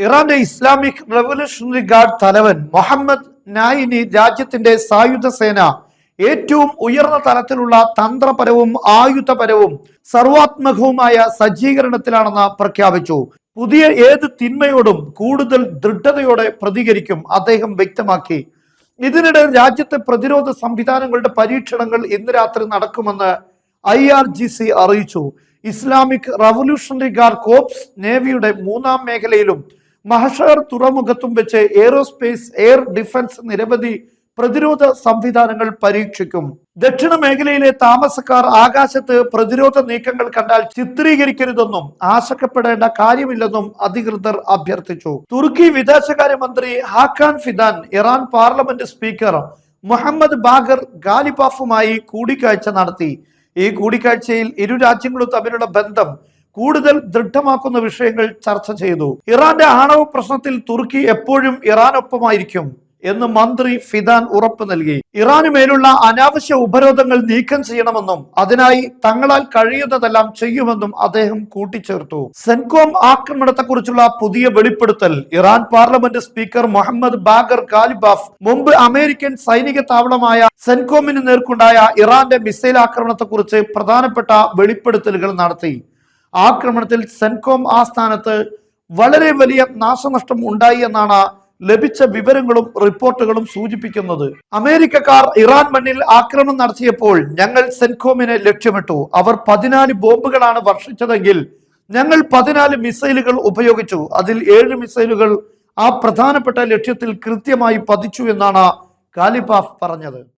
ഇറാന്റെ Islamic revolutionary guard തലവൻ മുഹമ്മദ് നായിനി രാജ്യത്തിന്റെ സായുധ സേന ഏറ്റവും ഉയർന്ന തലത്തിലുള്ള തന്ത്രപരവും ആയുധപരവും സർവാത്മകവുമായ സജ്ജീകരണത്തിലാണെന്ന് പ്രഖ്യാപിച്ചു. പുതിയ ഏത് തിന്മയോടും കൂടുതൽ ദൃഢതയോടെ പ്രതികരിക്കും അദ്ദേഹം വ്യക്തമാക്കി. ഇതിനിടെ രാജ്യത്തെ പ്രതിരോധ സംവിധാനങ്ങളുടെ പരീക്ഷണങ്ങൾ ഇന്ന് രാത്രി നടക്കുമെന്ന് ഐ ആർ ജി സി അറിയിച്ചു. ഇസ്ലാമിക് റവല്യൂഷണറി ഗാർഡ് കോപ്സ് നേവിയുടെ മൂന്നാം മേഖലയിലും മഹഷർ തുറമുഖത്തും വെച്ച് എയറോസ്പേസ് എയർ ഡിഫൻസ് നിരവധി പ്രതിരോധ സംവിധാനങ്ങൾ പരീക്ഷിക്കും. ദക്ഷിണ മേഖലയിലെ താമസക്കാർ ആകാശത്ത് പ്രതിരോധ നീക്കങ്ങൾ കണ്ടാൽ ചിത്രീകരിക്കരുതെന്നും ആശങ്കപ്പെടേണ്ട കാര്യമില്ലെന്നും അധികൃതർ അഭ്യർത്ഥിച്ചു. തുർക്കി വിദേശകാര്യമന്ത്രി Hakan Fidan Iran parliament speaker Mohammad Bagher ഗാലിബാഫുമായി കൂടിക്കാഴ്ച നടത്തി. ഈ കൂടിക്കാഴ്ചയിൽ ഇരു രാജ്യങ്ങളും തമ്മിലുള്ള ബന്ധം കൂടുതൽ ദൃഢമാക്കുന്ന വിഷയങ്ങൾ ചർച്ച ചെയ്തു. ഇറാന്റെ ആണവ പ്രശ്നത്തിൽ തുർക്കി എപ്പോഴും ഇറാനൊപ്പമായിരിക്കും എന്ന് മന്ത്രി ഫിദാൻ ഉറപ്പ് നൽകി. ഇറാന് മേലുള്ള അനാവശ്യ ഉപരോധങ്ങൾ നീക്കം ചെയ്യണമെന്നും അതിനായി തങ്ങളാൽ കഴിയുന്നതെല്ലാം ചെയ്യുമെന്നും അദ്ദേഹം കൂട്ടിച്ചേർത്തു. സെൻകോം ആക്രമണത്തെക്കുറിച്ചുള്ള പുതിയ വെളിപ്പെടുത്തൽ. Iran parliament speaker Mohammad Bagher Ghalibaf മുമ്പ് അമേരിക്കൻ സൈനിക താവളമായ സെൻകോമിന് നേർക്കുണ്ടായ ഇറാന്റെ മിസൈൽ ആക്രമണത്തെക്കുറിച്ച് പ്രധാനപ്പെട്ട വെളിപ്പെടുത്തലുകൾ നടത്തി. ആക്രമണത്തിൽ സെൻകോം ആസ്ഥാനത്ത് വളരെ വലിയ നാശനഷ്ടം ഉണ്ടായി എന്നാണ് ലഭിച്ച വിവരങ്ങളും റിപ്പോർട്ടുകളും സൂചിപ്പിക്കുന്നത്. അമേരിക്കക്കാർ ഇറാൻ മണ്ണിൽ ആക്രമണം നടത്തിയപ്പോൾ ഞങ്ങൾ സെൻകോമിനെ ലക്ഷ്യമിട്ടു. അവർ പതിനാല് ബോംബുകളാണ് വർഷിച്ചതെങ്കിൽ ഞങ്ങൾ പതിനാല് മിസൈലുകൾ ഉപയോഗിച്ചു. അതിൽ ഏഴ് മിസൈലുകൾ ആ പ്രധാനപ്പെട്ട ലക്ഷ്യത്തിൽ കൃത്യമായി പതിച്ചു എന്നാണ് കാലിബാഫ് പറഞ്ഞത്.